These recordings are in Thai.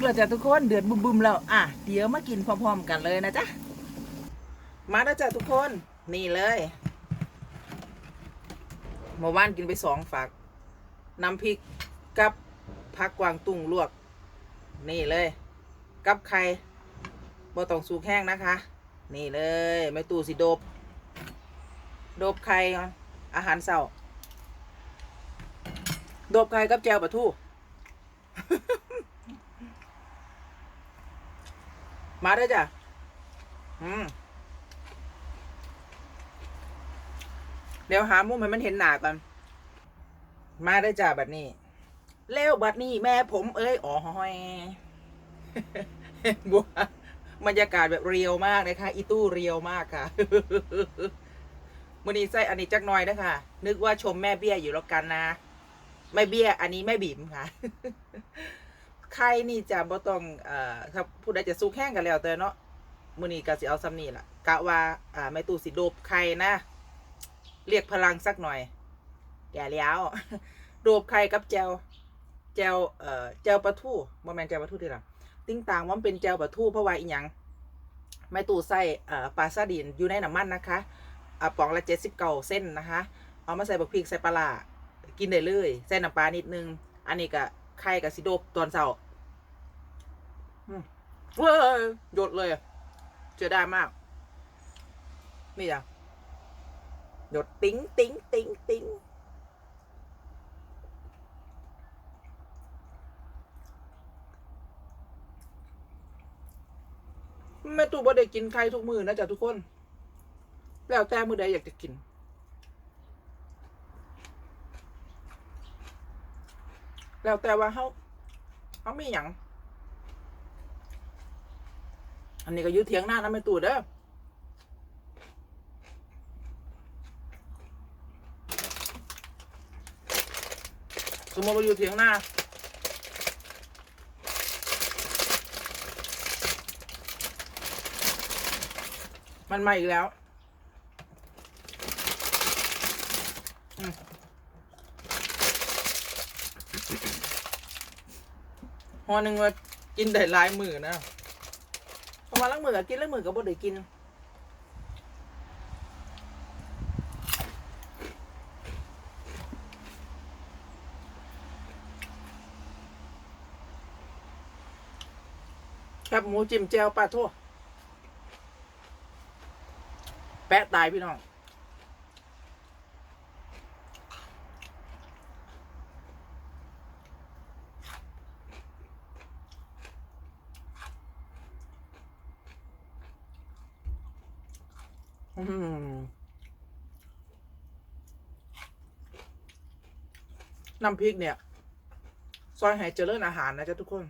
กแล้วจ้ะทุกคนเดือดบึมๆแล้วอะเดี๋ยวมากินพร้อมๆกันเลยนะจ๊ะมาแล้วจ้ะทุกคนนี่เลยเมื่อวานกินไปสองฝัก น้ำพริกกับผักกวางตุ้งลวก นี่เลย กับไข่บ่ต้องสุกแห้งนะคะ นี่เลยไม่ตู้สิโดบ โดบไข่อาหารเช้า โดบไข่กับแจวปลาทู มาได้อจ้ะ อืม เดี๋ยวหามุมให้มันเห็นหนาก่อน มาได้อจ้ะบัดนี้เร็วบัดนี้แม่ผมเอ้ยอ๋อหอยบัวบรรยากาศแบบเรียวมากเลยค่ะอีตู้เรียวมากค่ะมื่อนี้ใส่อันนี้จักหน่อยนะคะ นึกว่าชมแม่เบี้ยอยู่แล้วกันนะ ไม่เบี้ย อันนี้ไม่บิ่มค่ะ ไข่นี่จะบ่ต้องเอ่อถ้าผู้ใดจะสู้แห้งกันแล้วแต่เนาะมื้อนี้ก็สิเอาซ้ำนี่ล่ะกะว่าอ่าแม่ตู้สิโดบไข่นะ เรียกพลังสักหน่อยแก่แล้วโดบไข่กับแจวแจวเอ่อแจวปลาทูบ่แม่นแจวปลาทูที่หลังติ้งต่างว่ามันเป็นแจวปลาทูเพราะว่าอีหยังแม่ตู้ใส่เอ่อปลาซาดินอยู่ในน้ำมันนะคะอ่าปองละ79เส้นนะคะ เอามาใส่บักพริกใส่ปลาร้ากินได้เลยใส่น้ำปลานิดนึง อันนี้ก็ ไข่กับสิโดบตอนเช้าอืมเว้ยหยดเลยอะเจอได้มาก นี่จ้ะหยดติ้งติ้งติ้งติ้งแม่ตู่บ่ได้กินไข่ทุกมือนะจ๊ะทุกคน แล้วแต่มือใดอยากจะกิน แล้วแต่ว่าเขาเขามีอย่าง อันนี้ก็ยืดเทียงหน้านะไม่ตูดเด้อสมมติเราอยู่เทียงหน้ามันมาอีกแล้วอืม ห อหนึ่งว่ากินได้หลายมือนะเพราะว่าลังมือก็กินลังมือก็บ่ได้กินครับหมูจิ้มแจวปลาทั่วแปะตายพี่น้อง น้ำพริกเนี่ย ซอยให้เจริญอาหารนะจ๊ะทุกคน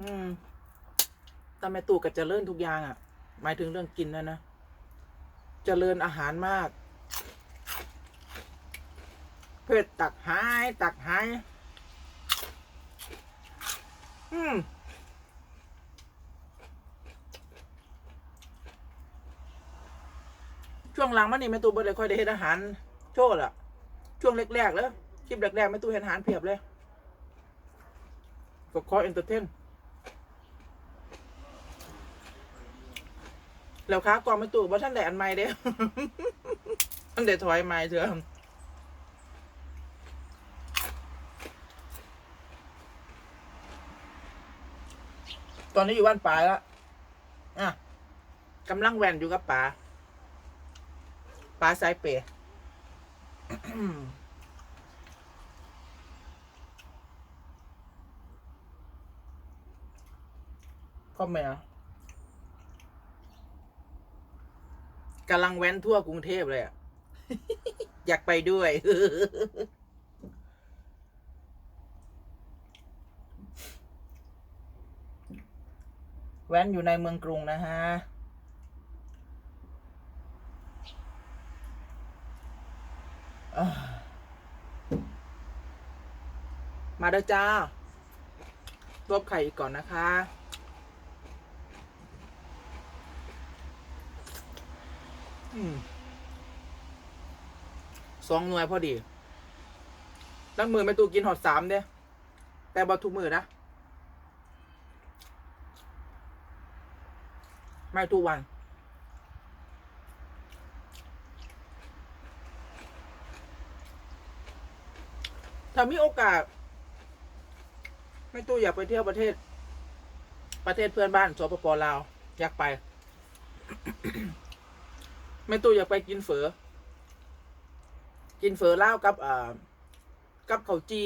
อืมต่แม่ตู่กับเจริญทุกอย่างอะ่ะ หมายถึงเรื่องกินนะนะ เจริญอาหารมากเพื่อตักหาย ตักหาย อืม ช่วงหลังมันนี่แม่ตู้บ่ได้ค่อยได้เฮ็ดอาหาร โชว์ละช่วงแรกๆเลยคลิปแรกๆแม่ตู้เฮ็ดอาหารเพียบเลยก็คอยเอนเตอร์เทนแล้วค้ากองแม่ตู้บ่ท่านได้อันใหม่เด้ท่านได้ถอยใหม่เถอะตอนนี้อยู่บ้านป่าแล้วอะกำลังแวนอยู่กับป่า ปลาไซเปรก็แม่กำลังแว้นทั่วกรุงเทพเลยอะอยากไปด้วย แว้นอยู่ในเมืองกรุงนะฮะ มาเด้อจ้าลวบไข่อีกก่อนนะคะ สองหน่วยพอดีตั้งมือไม่ตูกินหอดสามเด้แต่บอทุกมือนะ ไม่ทุกวัน ถ้ามีโอกาสไม่ตู้อยากไปเที่ยวประเทศ ประเทศเพื่อนบ้านสปปลาวอยากไป ไม่ตู้อยากไปกินเฝอ กินเฝอลาวกับอ่ากับข้าวจี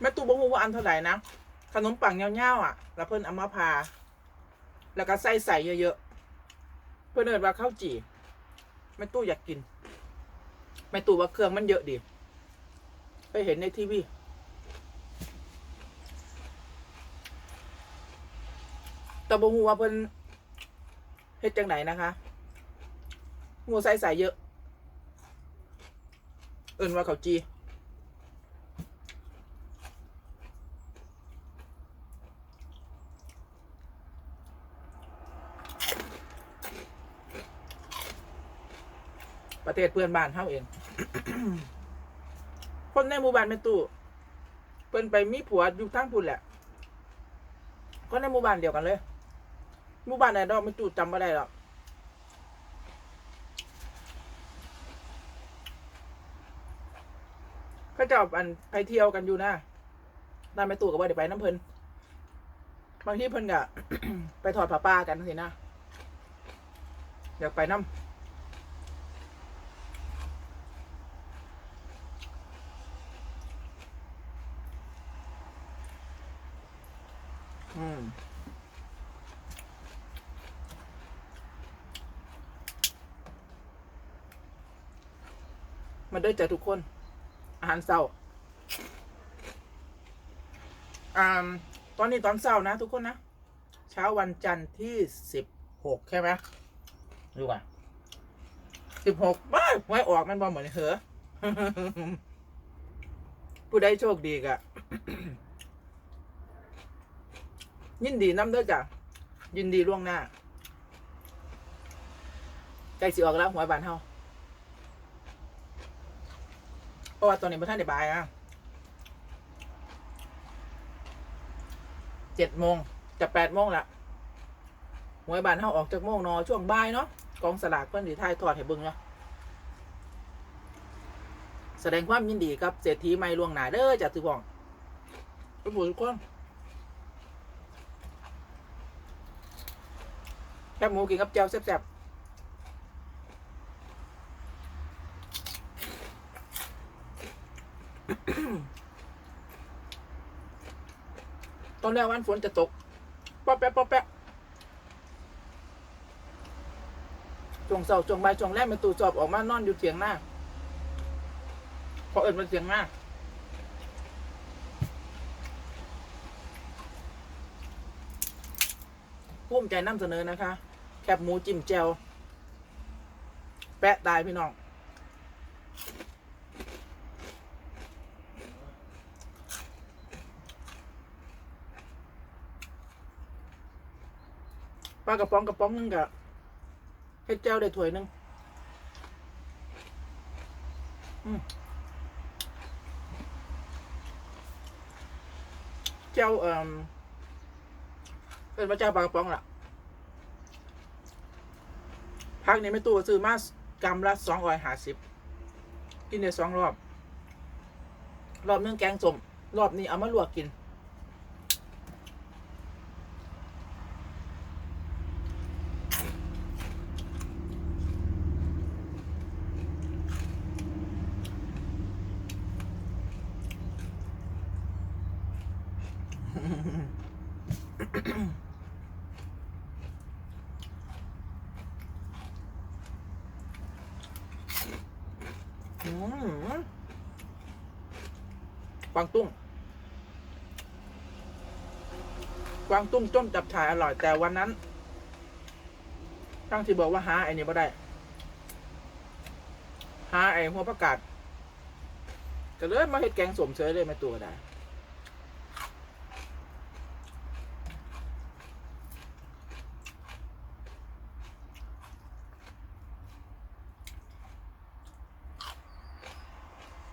แม่ตู้บอกว่าอันเท่าไหร่นะขนมปังเงี้ยวๆอะ แล้วเพิ่นเอามาพา แล้วก็ใส่ใส่เยอะๆ เพื่อนเอินว่าข้าวจีแม่ตู้อยากกิน แม่ตูว่าเครื่องมันเยอะดิไปเห็นในทีวีแต่บ่ฮู้ว่าเพิ่นเฮ็ดจังไหนนะคะงูใส่ใส่เยอะ เอิ้นว่าข้าจีประเทศเพื่อนบ้านเฮาเอง คนในหมู่บ้านแม่ตู้เพิ่นไปมีผัวอยู่ทางพุ่นแหละคนในหมู่บ้านเดียวกันเลยหมู่บ้านไหนดอกแม่ตู้จำบ่ได้หรอกเขาจะอันไปเที่ยวกันอยู่นะน่าแม่ตู้ก็บ่ได้ไปน้ำเพิ่นบางทีเพิ่นก็ไปถอดผ้าป่ากันสินะอยากไปน้ำ มาเด้อจ้ะทุกคน อาหารเช้าอ่าตอนนี้ตอนเช้านะทุกคนนะ เช้าวันจันทร์ที่สิบหกใช่ไหมดูก่อนสิบหกบ้าไว้ออกมันบอเหมือนเหอผู้ใดโชคดีกะยินดีน้ำเด้อจ้ะยินดีล่วงหน้าใกล้สิออกแล้วหวยบานเฮา เพราะว่าตอนนี้พระท่านได้บายอะเจ็ดโมงจะแปดโมงละหวยบานเฮาออกจากโมงเนอช่วงบ่ายเนาะกองสลากเพิ่นสิทายทอดให้เบิ่งเนาะแสดงความยินดีกับเศรษฐีใหม่ล่วงหน้าเด้อจ้ะทุกคนทุกผู้ทุกคนแคบหมูกินกับแจ่วแซ่บๆ ต อนแรกวันฝนจะตกป๊อปแป๊ะป๊อปแป๊ะจวงเสาจวงใบายจวงแรกเป็นตูจอบออกมานอนอยู่เถียงหน้าเพอเอิญมันเถียงหน้าภูมิใจนำเสนอนะคะ แคบหมูจิ้มแจวแปะตายพี่น้อง ปลากระป๋องกระป๋องนึงกะเฮ็ดแจวได้ถ้วยหนึงอืมแจวเอ่อเป็นพระเจ้าปลากระป๋องล่ะพักนี้ไม่ตู้ซื้อมากรัมละสองร้อยห้าสิบกินได้สองรอบ รอบนึงแกงส้มรอบนี้เอามาลวกกิน อืม กวางตุ้ง กวางตุ้งต้มจับฉ่ายอร่อย แต่วันนั้น ตั้งที่บอกว่าหาไอ้นี่บ่ได้ หาไอ้หัวประกาศก็เลยมาเห็ดแกงสมเชยเลยมาตัวได้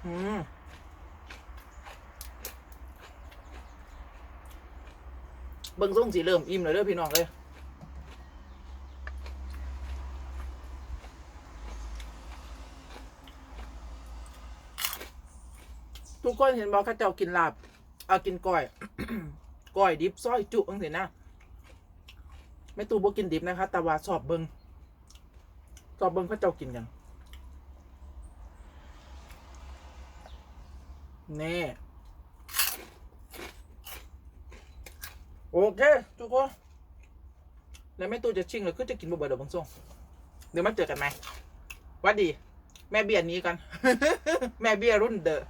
อืมเบิ่งส่งสีเริ่มอิ่มเลยเด้อพี่น้องเลยทุกคนเห็นบอกข้าเจ้ากินลาบเอากินก้อย ก้อยดิบซอยจุจังสินะไม่ตูบ่กินดิบนะคะแต่ว่าสอบเบิงสอบเบิงข้าเจ้ากินกัน นี่ โอเค ทุกคน แล้วแม่ตูจะชิ่งหรือคือจะกินบ่เบิดเดี๋ยวบางส่งเดี๋ยวมาเจอกันไหมว่าดี แม่เบี้ยนี้กัน แม่เบี้ยรุ่นเดอะ